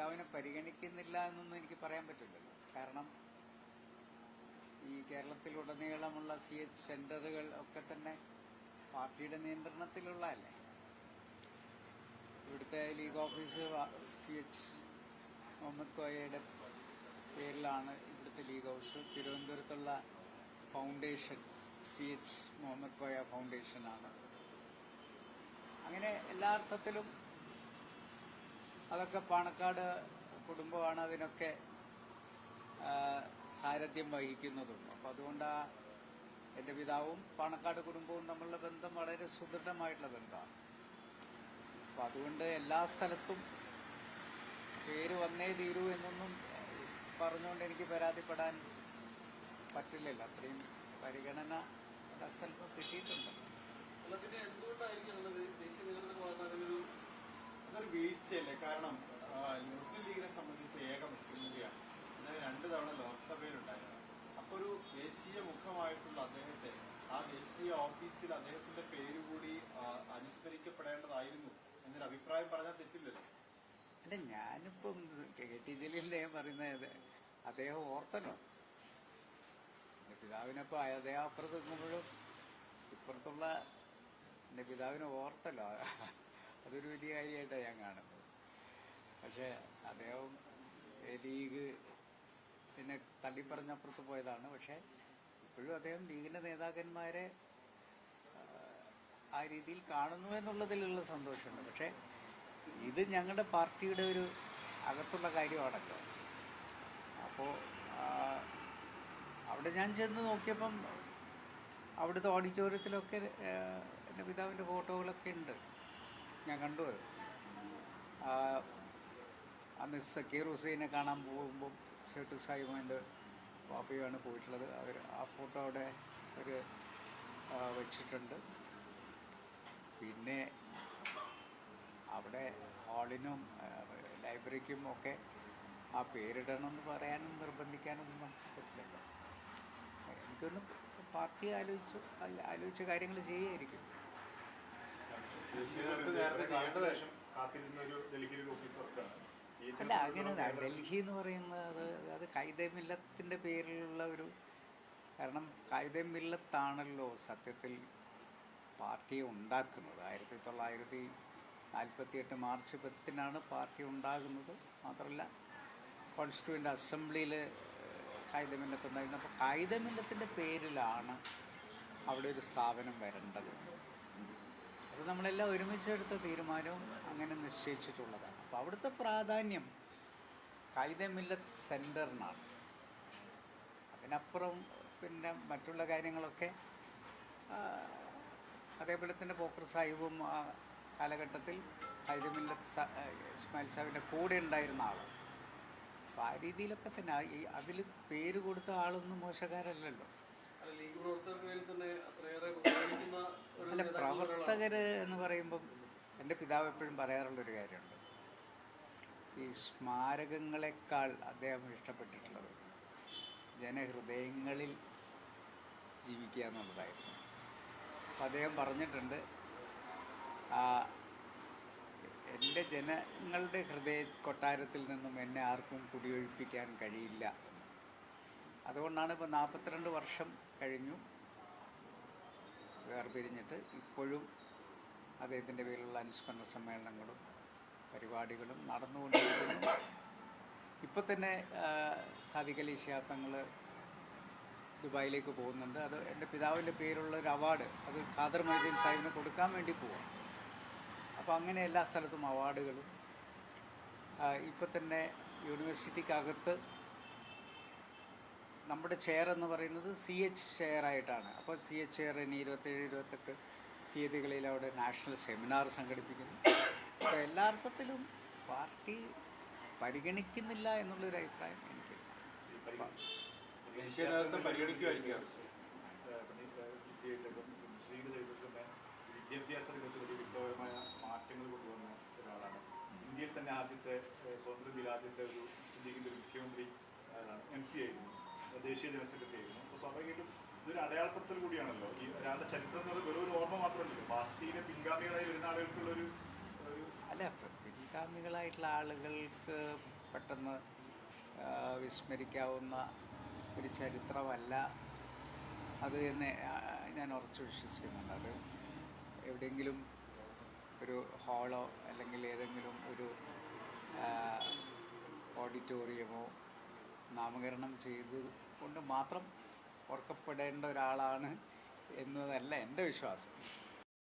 പിതാവിനെ പരിഗണിക്കുന്നില്ല എന്നൊന്നും എനിക്ക് പറയാൻ പറ്റില്ലല്ലോ കാരണം ഈ കേരളത്തിലുടനീളമുള്ള സി എച്ച് സെന്ററുകൾ ഒക്കെ തന്നെ പാർട്ടിയുടെ നിയന്ത്രണത്തിലുള്ളതല്ലേ? ഇവിടുത്തെ league office C H Muhammad കോയയുടെ പേരിലാണ് ഇവിടുത്തെ ലീഗ് ഹൗസ് തിരുവനന്തപുരത്തുള്ള foundation C H Muhammad Koya ഫൗണ്ടേഷനാണ്. അങ്ങനെ എല്ലാ അർത്ഥത്തിലും അതൊക്കെ പാണക്കാട് കുടുംബമാണ് അതിനൊക്കെ സാരഥ്യം വഹിക്കുന്നതും. അപ്പം അതുകൊണ്ട് ആ എന്റെ പിതാവും പാണക്കാട് കുടുംബവും തമ്മിലുള്ള ബന്ധം വളരെ സുദൃഢമായിട്ടുള്ള ബന്ധമാണ്. അപ്പം അതുകൊണ്ട് എല്ലാ സ്ഥലത്തും പേര് വന്നേ തീരൂ എന്നൊന്നും പറഞ്ഞുകൊണ്ട് എനിക്ക് പരാതിപ്പെടാൻ പറ്റില്ലല്ലോ. അത്രയും പരിഗണന സ്ഥലത്തും കിട്ടിയിട്ടുണ്ട്. ദേശീയ അതൊരു വീഴ്ചയല്ലേ? കാരണം മുസ്ലിം ലീഗിനെ സംബന്ധിച്ച് ഏക മുഖ്യമന്ത്രിയാണ്. അദ്ദേഹം രണ്ട് തവണ ലോക്സഭയിലുണ്ടായിരുന്നു. അപ്പൊ ഒരു ദേശീയ മുഖമായിട്ടുള്ള അദ്ദേഹത്തെ ആ ദേശീയ ഓഫീസിൽ അദ്ദേഹത്തിന്റെ പേര് കൂടി അനുസ്മരിക്കപ്പെടേണ്ടതായിരുന്നു എന്നൊരു അഭിപ്രായം പറഞ്ഞാൽ തെറ്റില്ലല്ലോ. അല്ല ഞാനിപ്പം കെ ടി ജലീലിന്റെ പറയുന്നത്. അദ്ദേഹം ഓർത്തല്ലോ. എന്റെ പിതാവിനൊപ്പം അദ്ദേഹം അപ്പുറത്ത് നിൽക്കുമ്പോഴും ഇപ്പുറത്തുള്ള എന്റെ പിതാവിനെ ഓർത്തല്ലോ. അതൊരു വലിയ കാര്യമായിട്ടാണ് ഞാൻ കാണുന്നത്. പക്ഷെ അദ്ദേഹം ലീഗ് പിന്നെ തള്ളിപ്പറഞ്ഞപ്പുറത്ത് പോയതാണ്. പക്ഷെ ഇപ്പോഴും അദ്ദേഹം ലീഗിന്റെ നേതാക്കന്മാരെ ആ, രീതിയിൽ കാണുന്നു എന്നുള്ളതിലുള്ള സന്തോഷമുണ്ട്. പക്ഷെ ഇത് ഞങ്ങളുടെ പാർട്ടിയുടെ ഒരു അകത്തുള്ള കാര്യമാണല്ലോ. അപ്പോൾ അവിടെ ഞാൻ ചെന്ന് നോക്കിയപ്പം അവിടുത്തെ ഓഡിറ്റോറിയത്തിലൊക്കെ എന്റെ പിതാവിന്റെ ഫോട്ടോകളൊക്കെ ഉണ്ട്. ഞാൻ കണ്ടു. അത് ആ, അന്ന് സക്കീർ ഹുസൈനെ കാണാൻ പോകുമ്പോൾ സേട്ടു സാഹിബിന്റെ പാപ്പയുമാണ് പോയിട്ടുള്ളത്. അവർ ആ ഫോട്ടോ അവിടെ ഒരു വച്ചിട്ടുണ്ട്. പിന്നെ അവിടെ ഹാളിനും ലൈബ്രറിക്കും ഒക്കെ ആ പേരിടണം എന്ന് പറയാനും നിർബന്ധിക്കാനൊന്നും നമുക്ക് പറ്റില്ലല്ലോ എനിക്കൊന്ന് പാർട്ടി ആലോചിച്ചു ആല- ആലോചിച്ച കാര്യങ്ങൾ ചെയ്യായിരിക്കും. അല്ല അങ്ങനെ ഡൽഹി എന്ന് പറയുന്നത് അത് കൈദേ മില്ലത്തിന്റെ പേരിലുള്ള ഒരു കാരണം കൈദേ മില്ലത്താണല്ലോ സത്യത്തിൽ പാർട്ടിയെ ഉണ്ടാക്കുന്നത്. ആയിരത്തി തൊള്ളായിരത്തി നാൽപ്പത്തിയെട്ട് മാർച്ച് പത്തിനാണ് പാർട്ടി ഉണ്ടാകുന്നത്. മാത്രമല്ല കോൺസ്റ്റിറ്റ്യൂന്റ് അസംബ്ലിയിൽ കായികമില്ലത്ത് ഉണ്ടായിരുന്നു അപ്പോൾ കായികമില്ലത്തിന്റെ പേരിലാണ് അവിടെ ഒരു സ്ഥാപനം വരേണ്ടത്. അത് നമ്മളെല്ലാം ഒരുമിച്ചെടുത്ത തീരുമാനവും അങ്ങനെ നിശ്ചയിച്ചിട്ടുള്ളതാണ്. അപ്പോൾ അവിടുത്തെ പ്രാധാന്യം കായിക മില്ലത്ത് സെന്ററിനാണ് അതിനപ്പുറം പിന്നെ മറ്റുള്ള കാര്യങ്ങളൊക്കെ അതേപോലെ തന്നെ പോക്കർ സാഹിബും ആ കാലഘട്ടത്തിൽ കായിക മില്ലത്ത് ഇസ്മായിൽ സാഹിബിന്റെ കൂടെ ഉണ്ടായിരുന്ന ആൾ അപ്പോൾ ആ രീതിയിലൊക്കെ തന്നെ ഈ അതിൽ പേര് കൊടുത്ത ആളൊന്നും മോശക്കാരല്ലല്ലോ. ലീഗ് പ്രവർത്തകർക്ക് തന്നെ അത്രയേറെ ഒരു പ്രവർത്തകർ പ്രവർത്തകര് എന്ന് പറയുമ്പം എന്റെ പിതാവ് എപ്പോഴും പറയാറുള്ളൊരു കാര്യമുണ്ട്. ഈ സ്മാരകങ്ങളെക്കാൾ അദ്ദേഹം ഇഷ്ടപ്പെട്ടിട്ടുള്ളത് ജനഹൃദയങ്ങളിൽ ജീവിക്കുക എന്നുള്ളതായിരുന്നു. അപ്പം അദ്ദേഹം പറഞ്ഞിട്ടുണ്ട് ആ, എന്റെ ജനങ്ങളുടെ ഹൃദയ കൊട്ടാരത്തിൽ നിന്നും എന്നെ ആർക്കും കുടിയൊഴിപ്പിക്കാൻ കഴിയില്ല അതുകൊണ്ടാണ് ഇപ്പോൾ നാൽപ്പത്തിരണ്ട് വർഷം കഴിഞ്ഞു. വേർപിരിഞ്ഞിട്ട് ഇപ്പോഴും അദ്ദേഹത്തിന്റെ പേരിലുള്ള അനുസ്മരണ സമ്മേളനങ്ങളും പരിപാടികളും നടന്നുകൊണ്ടിരിക്കുന്നു. ഇപ്പം തന്നെ സാദിഖലി അലി ദുബായിലേക്ക് പോകുന്നുണ്ട്. അത് എന്റെ പിതാവിന്റെ പേരുള്ള ഒരു അവാർഡ് അത് ഖാദർ മൈദീൻ സാഹിബിന് കൊടുക്കാൻ വേണ്ടി പോവാം അപ്പോൾ അങ്ങനെ എല്ലാ സ്ഥലത്തും അവാർഡുകളും ഇപ്പം തന്നെ യൂണിവേഴ്സിറ്റിക്കകത്ത് നമ്മുടെ ചെയർ എന്ന് പറയുന്നത് സി എച്ച് ചെയർ ആയിട്ടാണ് അപ്പോൾ സി എച്ച് ചെയർ ഇനി ഇരുപത്തേഴ് ഇരുപത്തെട്ട് തീയതികളിൽ അവിടെ നാഷണൽ സെമിനാർ സംഘടിപ്പിക്കുന്നു അപ്പോൾ എല്ലാ അർത്ഥത്തിലും പാർട്ടി പരിഗണിക്കുന്നില്ല എന്നുള്ളൊരു അഭിപ്രായം എനിക്ക് വിദ്യാഭ്യാസ രംഗത്ത് വലിയ വിപ്ലവകരമായ മാറ്റങ്ങൾ കൊണ്ടുവന്ന ഒരാളാണ് ഇന്ത്യയിൽ തന്നെ ആദ്യത്തെ സ്വാതന്ത്ര്യത്തിൽ സ്വതന്ത്ര ആദ്യത്തെ ഒരു ഇന്ത്യയിലെ മുഖ്യമന്ത്രി എം പി ആയിരുന്നു ദേശീയ ജനറൽ സെക്രട്ടറി ആയിരുന്നു. അപ്പോൾ സ്വാഭാവികമായിട്ടും ഇതൊരു അടയാളപ്പെടുത്തൽ കൂടിയാണല്ലോ. ഈ ഒരാളുടെ ചരിത്രം എന്ന് പറയുന്നത് ഒരു ഓർമ്മ മാത്രമല്ലല്ലോ. പാർട്ടിയിലെ പിൻഗാമികളായി വരുന്ന ആളുകൾക്കുള്ള ഒരു ഒരു അല്ല പിൻഗാമികളായിട്ടുള്ള ആളുകൾക്ക് പെട്ടെന്ന് വിസ്മരിക്കാവുന്ന ഒരു ചരിത്രമല്ല അത് എന്നെ ഞാൻ ഉറച്ചു വിശ്വസിക്കുന്നുണ്ട്. അത് എവിടെയെങ്കിലും ഒരു ഹാളോ അല്ലെങ്കിൽ ഏതെങ്കിലും ഒരു ഓഡിറ്റോറിയമോ നാമകരണം ചെയ്ത് കൊണ്ട് മാത്രം ഓർക്കപ്പെടേണ്ട ഒരാളാണ് എന്നതല്ല എന്റെ വിശ്വാസം.